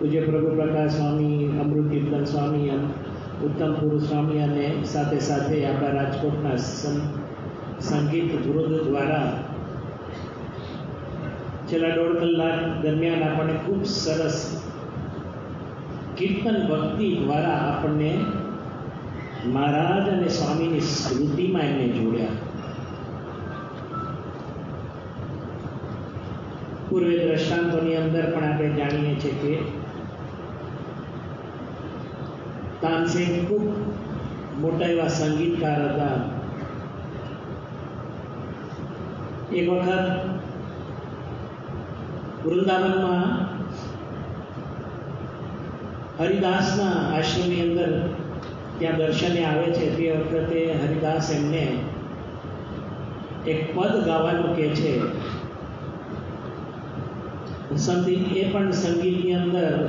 પૂજ્ય પ્રભુ સ્વામી અમૃત કીર્તન સ્વામી, ઉત્તમ પુરુષ સ્વામી અને સાથે સાથે આપણા રાજકોટના સંગીત વૃંદ દ્વારા છેલ્લા દોઢ કલાક દરમિયાન આપણને ખૂબ સરસ કીર્તન ભક્તિ દ્વારા આપણને મહારાજ અને સ્વામીની સ્મૃતિમાં એમને જોડ્યા. પૂર્વે દ્રષ્ટાંતોની અંદર પણ આપણે જાણીએ છીએ કે તાનસેન ખૂબ મોટા એવા સંગીતકાર હતા. એક વખત વૃંદાવનમાં હરિદાસના આશ્રમની અંદર ત્યાં દર્શને આવે છે. તે વખતે હરિદાસ એમને એક પદ ગાવાનું કહે છે. સંદીપ એ પણ સંગીતની અંદર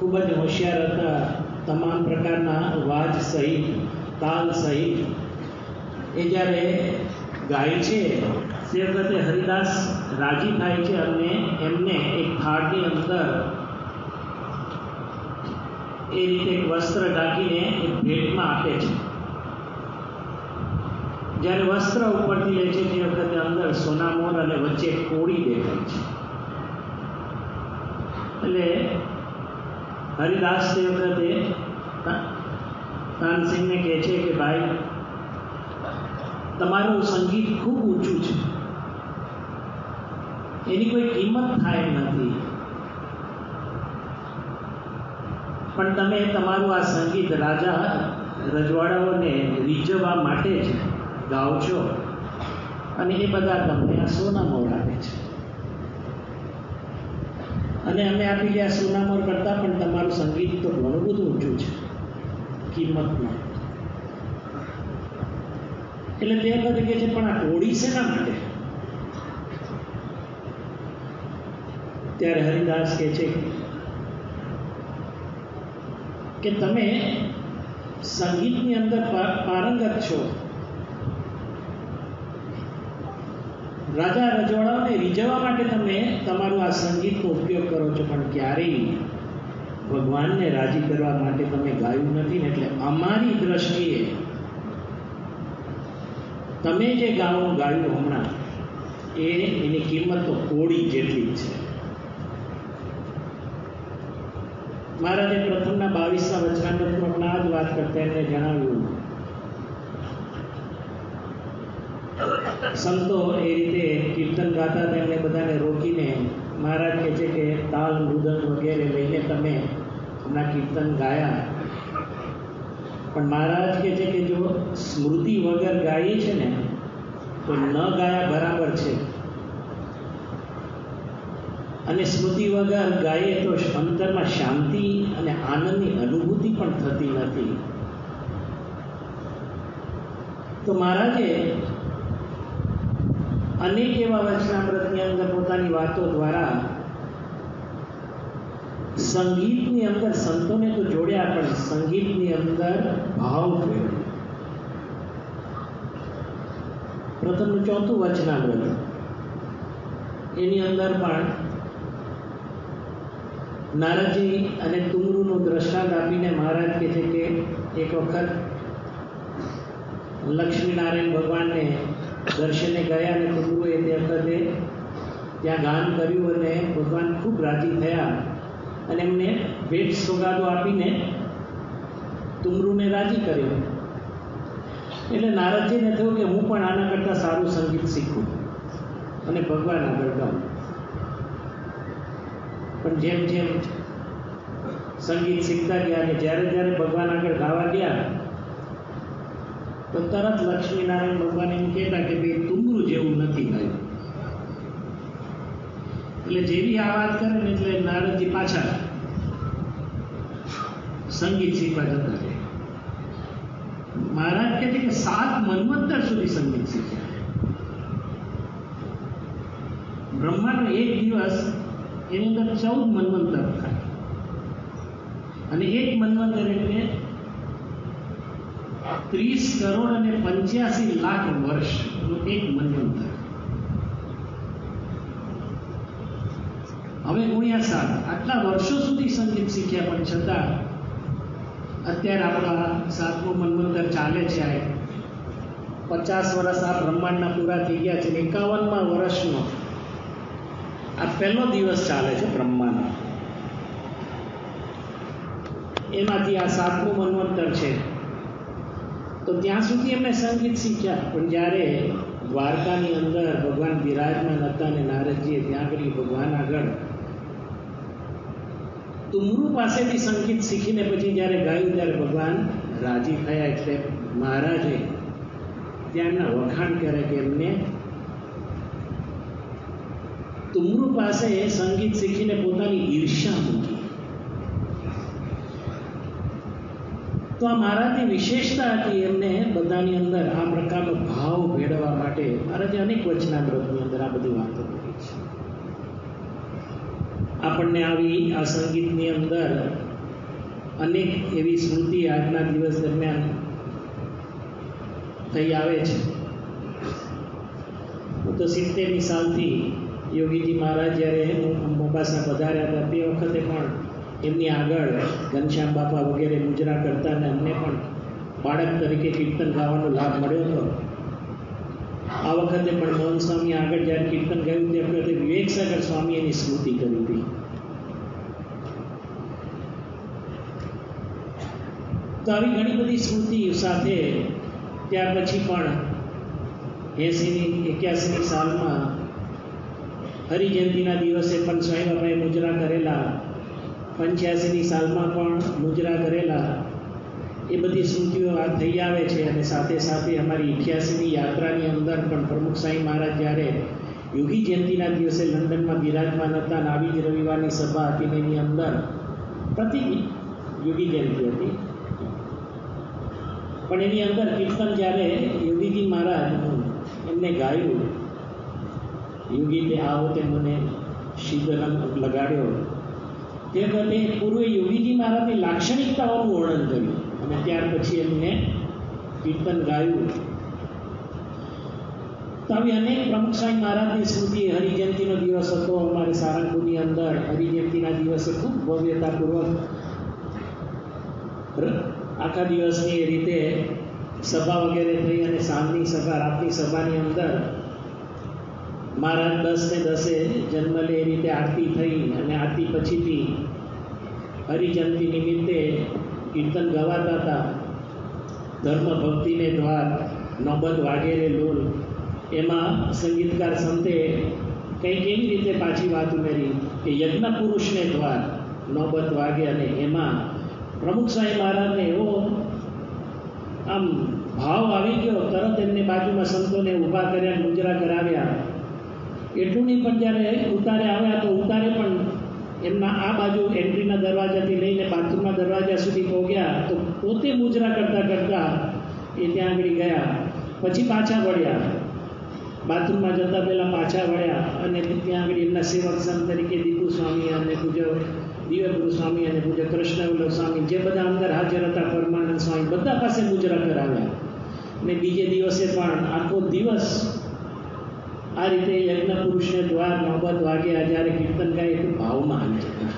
ખૂબ જ હોશિયાર હતા. તમામ પ્રકારના વાજ સહિત, તાલ સહિત, એ જ્યારે ગાય છે, તે વખતે હરિદાસ રાજી થાય છે અને એમને એક થાળની અંદર એ રીતે એક વસ્ત્ર ઢાંકીને એક ભેટમાં આપે છે. જ્યારે વસ્ત્ર ઉપરથી લે છે, તે વખતે અંદર સોનામોર અને વચ્ચે કોળી દેખાય છે. એટલે હરિદાસ તે વખતે તાનસિંહને કહે છે કે ભાઈ, તમારું સંગીત ખૂબ ઊંચું છે. એની કોઈ કિંમત થાય નથી. પણ તમે તમારું આ સંગીત રાજા રજવાડાઓને રીઝવવા માટે જ ગાઓ છો. અને એ બધા તમને આ સોનામોર આપે છે. અને અમે આપી ગયા સોનામોર કરતાં પણ તમારું સંગીત તો ઘણું બધું ઊંચું છે. કિંમતમાં. એટલે તે વખતે કે છે, પણ આ કોળી શેના માટે? ત્યારે હરિદાસ કહે છે કે તમે સંગીતની અંદર પારંગત છો. રાજા રજવાડાઓને રીઝવવા માટે તમે તમારું આ સંગીતનો ઉપયોગ કરો છો, પણ ક્યારેય ભગવાનને રાજી કરવા માટે તમે ગાયું નથી એટલે અમારી દ્રષ્ટિએ તમે જે ગાવો, ગાયું હમણાં, એ એની કિંમત તો કોડી જેટલી છે. મહારાજે પ્રથમના બાવીસના વચનામૃતમાં આ જ વાત કરતા એમને જણાવ્યું. સંતો એ રીતે કીર્તન ગાતા તેમને બધાને રોકીને મહારાજ કહે છે કે તાલ મૃદંગ વગેરે લઈને તમે હમણાં કીર્તન ગાયા. પણ મહારાજ કહે છે કે જો સ્મૃતિ વગર ગાઈએ છે ને, તો ન ગાયા બરાબર છે. અને સ્મૃતિ વગર ગાઈએ તો અંતરમાં શાંતિ અને આનંદની અનુભૂતિ પણ થતી નથી. તો મહારાજે અનેક એવા વચનામૃતની અંદર પોતાની વાતો દ્વારા સંગીતની અંદર સંતોને તો જોડ્યા, પણ સંગીતની અંદર ભાવ જોડ્યો પ્રથમનું ચોથું વચનામૃત એની અંદર પણ નારદજી અને તુમરુનું દ્રષ્ટાંત આપીને મહારાજ કહે છે કે એક વખત લક્ષ્મીનારાયણ ભગવાનને દર્શને ગયા અને તુમરુએ તે વખતે ત્યાં ગાન કર્યું અને ભગવાન ખૂબ રાજી થયા. અને એમને ભેટ સોગાદો આપીને તુમરુને રાજી કર્યો. એટલે નારદજીને થયું કે હું પણ આના કરતાં સારું સંગીત શીખું અને ભગવાન આગળ ગાઉં. પણ જેમ જેમ સંગીત શીખતા ગયા અને જ્યારે જ્યારે ભગવાન આગળ ગાવા ગયા, તો તરત લક્ષ્મીનારાયણ ભગવાન એમ કહેતા કે ભાઈ, તુમરું જેવું નથી થયું. એટલે જેવી આ વાત કરે ને એટલે નારદજી પાછા સંગીત શીખવા જતા છે મહારાજ કહે છે કે સાત મન્વંતર સુધી સંગીત શીખ્યા બ્રહ્માનો એક દિવસ એની અંદર ચૌદ મન્વંતર થાય. અને એક મન્વંતર એટલે ત્રીસ કરોડ અને પંચ્યાસી લાખ વર્ષનું એક મન્વંતર હવે ગુણ્યા સાત. આટલા વર્ષો સુધી સંગીત શીખ્યા પણ છતાં અત્યારે આપણા સાતમું મનવંતર ચાલે છે આ પચાસ વર્ષ આ બ્રહ્માંડના પૂરા થઈ ગયા છે. એકાવનમાં વર્ષનો આ પહેલો દિવસ ચાલે છે બ્રહ્માંડ એમાંથી આ સાતમું મનવંતર છે. તો ત્યાં સુધી એમણે સંગીત શીખ્યા. પણ જ્યારે દ્વારકાની અંદર ભગવાન બિરાજમાન હતા અને નારદજીએ ત્યાં આગળ ભગવાન આગળ તુમરુ પાસેથી સંગીત શીખીને પછી જ્યારે ગાયું ત્યારે ભગવાન રાજી થયા એટલે મહારાજે ત્યાંના વખાણ કરે કે એમને તુમરુ પાસે સંગીત શીખીને પોતાની ઈર્ષા મૂકી. તો આ મહારાજની વિશેષતા હતી એમને બધાની અંદર આ પ્રકારનો ભાવ ભેળવા માટે. મહારાજે અનેક વચનામૃતની અંદર આ બધી વાતો કરી છે. આપણને આવી આ સંગીતની અંદર અનેક એવી સ્મૃતિ આજના દિવસ દરમિયાન થઈ આવે છે. હું તો સિત્તેરની સાલથી યોગીજી મહારાજ જ્યારે મોબાસા પધાર્યા હતા, તે વખતે પણ એમની આગળ ઘનશ્યામ બાપા વગેરે મુજરા કરતા અને અમને પણ બાળક તરીકે કીર્તન ગાવાનો લાભ મળ્યો હતો. આ વખતે પણ મોહન સ્વામી આગળ જ્યારે કીર્તન ગાયું તે વખતે વિવેક સાગર સ્વામી એની સ્મૃતિ કરી હતી તો આવી ઘણી બધી સ્મૃતિ સાથે ત્યાર પછી પણ એંસીની એક્યાસીની સાલમાં હરિજયંતિના દિવસે પણ સ્વયં બાબાએ મુજરા કરેલા, પંચ્યાસીની સાલમાં પણ મુજરા કરેલા, એ બધી સ્મૃતિઓ આ થઈ આવે છે અને સાથે સાથે અમારી ઇઠ્યાસીની યાત્રાની અંદર પણ પ્રમુખ સાંઈ મહારાજ જ્યારે યોગી જયંતિના દિવસે લંડનમાં બિરાજમાન હતા અને આવી જ રવિવારની સભા હતી એની અંદર પ્રતિ યોગી જયંતિ હતી. પણ એની અંદર કીર્તન જ્યારે યોગીજી મહારાજ એમને ગાયું યોગી તે આવો તે મને શીતરંગ લગાડ્યો. તે વખતે પૂર્વે યોગીજી મહારાજની લાક્ષણિકતાઓનું વર્ણન કર્યું અને ત્યાર પછી એમને કીર્તન ગાયું. તો આવી અનેક પ્રમુખ સ્વામી મહારાજની સ્મૃતિ હરિજયંતિનો દિવસ હતો. અમારે સારંગપુરની અંદર હરિજયંતિના દિવસે ખૂબ ભવ્યતાપૂર્વક આખા દિવસની એ રીતે સભા વગેરે થઈ અને સાંજની સભા, રાતની સભાની અંદર મહારાજ દસ ને દસે જન્મ લે એ રીતે આરતી થઈ અને આરતી પછીથી હરિજયંતિ નિમિત્તે કીર્તન ગવાતા હતા. ધર્મ ભક્તિને દ્વાર, નોબત વાગેરે લોલ. એમાં સંગીતકાર સંતે કંઈક એવી રીતે પાછી વાત ઉમેરી કે યજ્ઞ પુરુષને દ્વાર, નોબત વાગે અને એમાં પ્રમુખ સાહેબ મહારાજને એવો આમ ભાવ આવી ગયો, તરત એમને બાજુમાં સંતોને ઊભા કર્યા, મુંજરા કરાવ્યા. એટલું નહીં પણ જ્યારે ઉતારે આવ્યા તો ઉતારે પણ એમના આ બાજુ એન્ટ્રીના દરવાજાથી લઈને બાથરૂમના દરવાજા સુધી પહોંચ્યા તો પોતે મુજરા કરતાં કરતાં એ ત્યાં આગળ ગયા. પછી પાછા વળ્યા. બાથરૂમમાં જતાં પહેલાં પાછા વળ્યા અને ત્યાં આગળ એમના સેવક સંત તરીકે દીપુ સ્વામી અને પૂજ્ય. દિવ્યગુરુ સ્વામી અને પૂજ્ય કૃષ્ણવલ્લભ સ્વામી જે બધા અંદર હાજર હતા પરમાનંદ સ્વામી બધા પાસે મુજરા કરાવ્યા. ને બીજે દિવસે પણ આખો દિવસ આ રીતે યજ્ઞ પુરુષને દ્વાર નોબત વાગ્યા જ્યારે કીર્તન ગાય એટલું ભાવમાં આવી જતા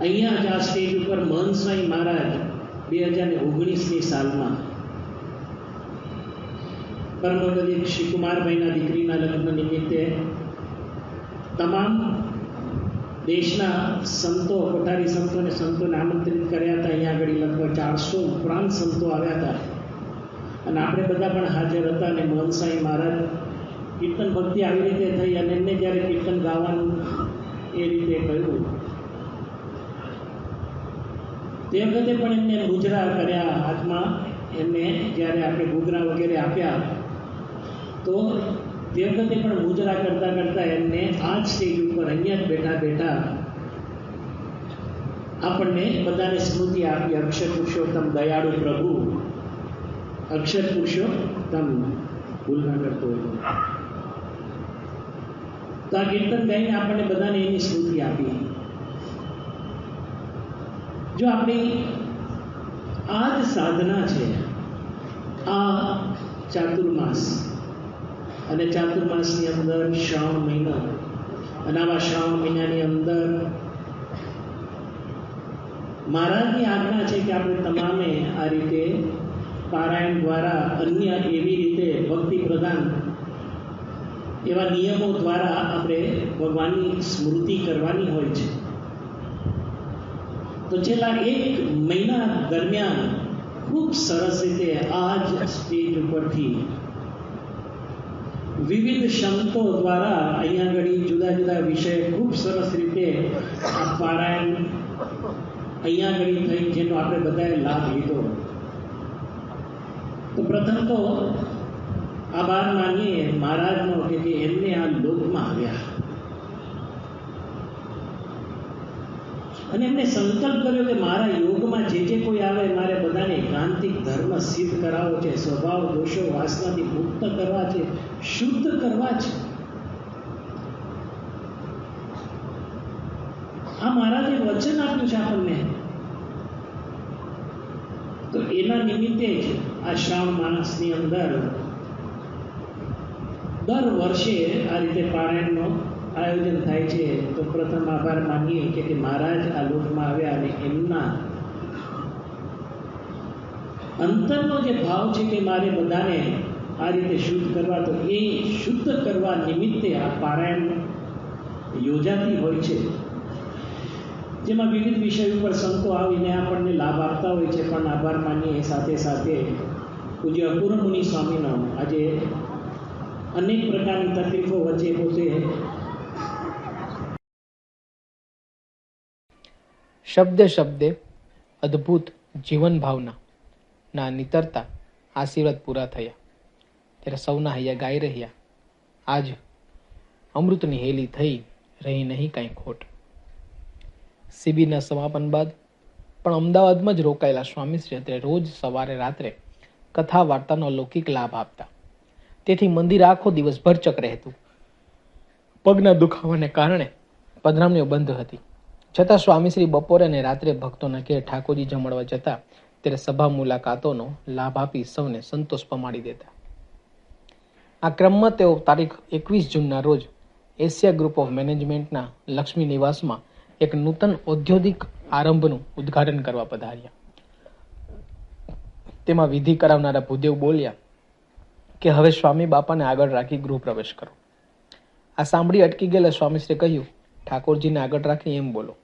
અહીંયા જ આ સ્ટેજ ઉપર મહન સ્વામી મહારાજ બે હજાર ને ઓગણીસની સાલમાં પરમગતિ શ્રી કુમારભાઈના દીકરીના લગ્ન નિમિત્તે તમામ દેશના સંતો કોઠારી સંતોને સંતોને આમંત્રિત કર્યા હતા. અહીંયા આગળ લગભગ ચારસો ઉપરાંત સંતો આવ્યા હતા. અને આપણે બધા પણ હાજર હતા અને મોહન મહારાજ કીર્તન ભક્તિ આવી રીતે થઈ અને એમને જ્યારે કીર્તન ગાવાનું એ રીતે કહ્યું. તે વખતે પણ એમને ગુજરા કર્યા હાથમાં. એમને જ્યારે આપણે ઘૂઘરા વગેરે આપ્યા, તો તે પણ મુજરા કરતાં કરતાં એમને આ જ સ્ટેજ ઉપર અહીંયા બેઠા બેઠા આપણને બધાને સ્મૃતિ આપી, અક્ષર પુરુષોત્તમ દયાળુ પ્રભુ. અક્ષર પુરુષોત્તમ ભૂલ ના કરતો તો આ કીર્તન ગાઈને આપણને બધાને એની સ્મૃતિ આપી. જો આપણી આ જ સાધના છે, આ ચાતુર્માસ અને ચાતુર્માસની અંદર શ્રાવણ મહિના. અને આવા શ્રાવણ મહિનાની અંદર મહારાજની આજ્ઞા છે કે આપણે તમામે આ રીતે પારાયણ દ્વારા અન્ય એવી રીતે ભક્તિ પ્રદાન એવા નિયમો દ્વારા આપણે ભગવાનની સ્મૃતિ કરવાની હોય છે. તો છેલ્લા એક મહિના દરમિયાન ખૂબ સરસ રીતે આ જ સ્ટેજ ઉપરથી વિવિધ સંતો દ્વારા અહીંયા આગળ જુદા જુદા વિષય ખૂબ સરસ રીતે આ પારાયણ અહીંયા આગળ થઈ, જેનો આપણે બધાએ લાભ લીધો. તો પ્રથમ તો આભાર માનીએ મહારાજનો કે એમને આ લોકમાં આવ્યા. અને એમને સંકલ્પ કર્યો કે મારા યોગમાં જે જે કોઈ આવે, મારે બધાને ક્રાંતિક ધર્મ સિદ્ધ કરાવવો છે, સ્વભાવ, દોષો, વાસનાથી મુક્ત કરવા છે, શુદ્ધ કરવા છે. આ મહારાજે વચન આપ્યું છે આપણને, તો એના નિમિત્તે જ આ શ્રાવણ માણસની અંદર દર વર્ષે આ રીતે પારાયણનો આયોજન થાય છે, તો પ્રથમ આભાર માનીએ કે કે મહારાજ આ લોકમાં આવ્યા અને એમના અંતરનો જે ભાવ છે કે મારે બધાને આ રીતે શુદ્ધ કરવા, તો એ શુદ્ધ કરવા નિમિત્તે આ પારાયણ યોજાતી હોય છે. જેમાં વિવિધ વિષય ઉપર સંતો આવીને આપણને લાભ આપતા હોય છે, પણ આભાર માનીએ. સાથે સાથે પૂજ્ય અપૂર્વ મુનિ સ્વામીનો આજે અનેક પ્રકારની તકલીફો વચ્ચે પોતે શબ્દે શબ્દે અદ્ભુત જીવન ભાવના ના નિતરતા આશીર્વાદ પૂરા થયા. ત્યારે સૌના હૈયા ગાઈ રહ્યા. આજ અમૃતની હેલી થઈ રહી નહીં કાંઈ ખોટ. શિબિરના સમાપન બાદ પણ અમદાવાદમાં જ રોકાયેલા સ્વામીશ્રી અત્રે રોજ સવારે રાત્રે કથા વાર્તાનો લૌકિક લાભ આપતા. તેથી મંદિર આખો દિવસ ભરચક રહેતું પગના દુખાવાને કારણે પધરામણીઓ બંધ હતી. છતાં સ્વામીશ્રી બપોરે અને રાત્રે ભક્તોના ઘેર ઠાકોરજી જમાડવા જતા ત્યારે સભા મુલાકાતોનો લાભ આપી સૌને સંતોષ પમાડી દેતા. આ ક્રમમાં તેઓ તારીખ એકવીસ જૂનના રોજ એશિયા ગ્રુપ ઓફ મેનેજમેન્ટના લક્ષ્મી નિવાસમાં એક નૂતન ઔદ્યોગિક આરંભનું ઉદ્ઘાટન કરવા પધાર્યા. તેમાં વિધિ કરાવનારા ભૂદેવ બોલ્યા કે હવે સ્વામી બાપાને આગળ રાખી ગૃહ પ્રવેશ કરો. આ સાંભળી અટકી ગયેલા સ્વામીશ્રી કહ્યું, ઠાકોરજીને આગળ રાખી એમ બોલો.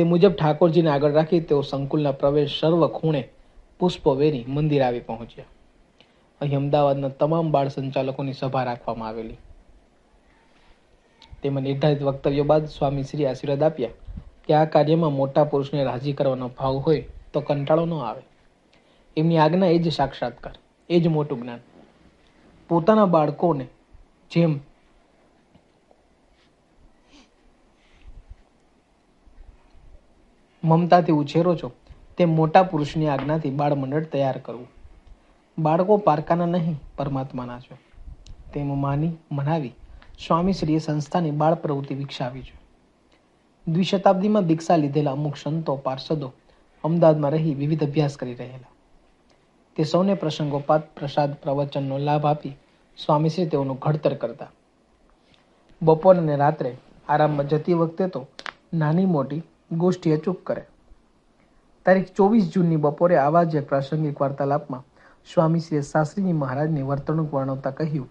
તે મુજબ ઠાકોરજીને આગળ રાખી તેઓ સંકુલના પ્રવેશ સર્વ ખૂણે પુષ્પો વેરી મંદિર આવી પહોંચ્યા. અહીં અમદાવાદના તમામ બાળ સંચાલકોની સભા રાખવામાં આવેલી. તેમાં નિર્ધારિત વક્તવ્યો બાદ સ્વામી શ્રી આશીર્વાદ આપ્યા કે આ કાર્યમાં મોટા પુરુષને રાજી કરવાનો ભાવ હોય તો કંટાળો ન આવે. એમની આજ્ઞા એ જ સાક્ષાત્કાર, એ જ મોટું જ્ઞાન. પોતાના બાળકોને જેમ મમતાથી ઉછેરો છો, તે મોટા પુરુષની આજ્ઞાથી બાળમંડળ તૈયાર કરવું. બાળકો પારકાના નહીં, પરમાત્માના છે. તેમ માની, મનાવી, સ્વામીશ્રીએ સંસ્થાની બાળ પ્રવૃત્તિ વિકસાવી છે. દ્વિશતાબ્દીમાં દીક્ષા લીધેલા અમુક સંતો, પાર્ષદો અમદાવાદમાં રહી વિવિધ અભ્યાસ કરી રહેલા. તે સૌને પ્રસંગોપાત, પ્રસાદ, પ્રવચનનો લાભ આપી સ્વામીશ્રી તેઓનું ઘડતર કરતા. બપોર અને રાત્રે આરામમાં જતી વખતે તો નાની મોટી ગોષ્ઠી ચૂપ કરે. તારીખ ચોવીસ જૂનની બપોરે આવા જ એક પ્રાસંગિક વાર્તાલાપમાં સ્વામીશ્રીએ શાસ્ત્રીજી મહારાજની વર્તણૂક વર્ણવતા કહ્યું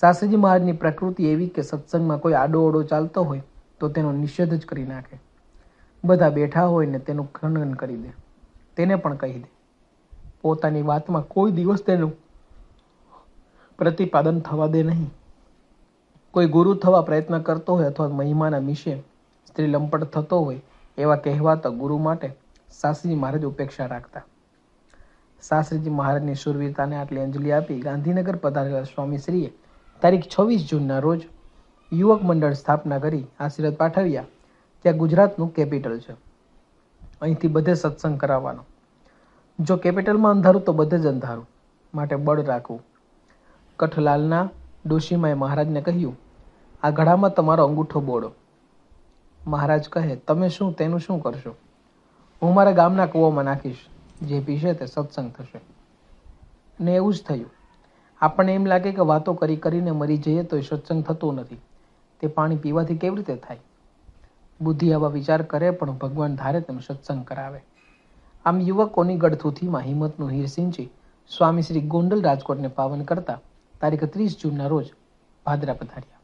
શાસ્ત્રીજી મહારાજની પ્રકૃતિ એવી કે સત્સંગમાં કોઈ આડોઓડો ચાલતો હોય તો તેનો નિષેધ જ કરી નાખે. બધા બેઠા હોય ને તેનું ખંડન કરી દે. તેને પણ કહી દે. પોતાની વાતમાં કોઈ દિવસ તેનું પ્રતિપાદન થવા દે નહીં. કોઈ ગુરુ થવા પ્રયત્ન કરતો હોય અથવા મહિમાના મિશે સ્ત્રી લંપટ થતો હોય એવા કહેવાતા ગુરુ માટે શાસ્ત્રીજી મહારાજ ઉપેક્ષા રાખતા. શાસ્ત્રીજી મહારાજની સુરવીરતાને આટલી અંજલિ આપી ગાંધીનગર પધારેલા સ્વામીશ્રીએ તારીખ છવ્વીસ જૂનના રોજ યુવક મંડળ સ્થાપના કરી આશીર્વાદ પાઠવ્યા. ત્યાં ગુજરાતનું કેપિટલ છે. અહીંથી બધે સત્સંગ કરાવવાનો. જો કેપિટલમાં અંધારું તો બધે જ અંધારું. માટે બળ રાખવું. કઠલાલના ડોશીમાએ મહારાજને કહ્યું, આ ઘડામાં તમારો અંગૂઠો બોળો. મહારાજ કહે, તમે શું, તેનું શું કરશો? હું મારા ગામના કૂવામાં નાખીશ. જે પીશે તે સત્સંગ થશે. ને એવું જ થયું. આપણને એમ લાગે કે વાતો કરી કરીને મરી જઈએ તો એ સત્સંગ થતો નથી. તે પાણી પીવાથી કેવી રીતે થાય? બુદ્ધિ આવા વિચાર કરે, પણ ભગવાન ધારે તેમ સત્સંગ કરાવે. આમ યુવકોની ગઢથુથીમાં હિંમતનું હીર સિંચી સ્વામી શ્રી ગોંડલ રાજકોટને પાવન કરતા તારીખ ત્રીસ જૂનના રોજ ભાદરા પધાર્યા.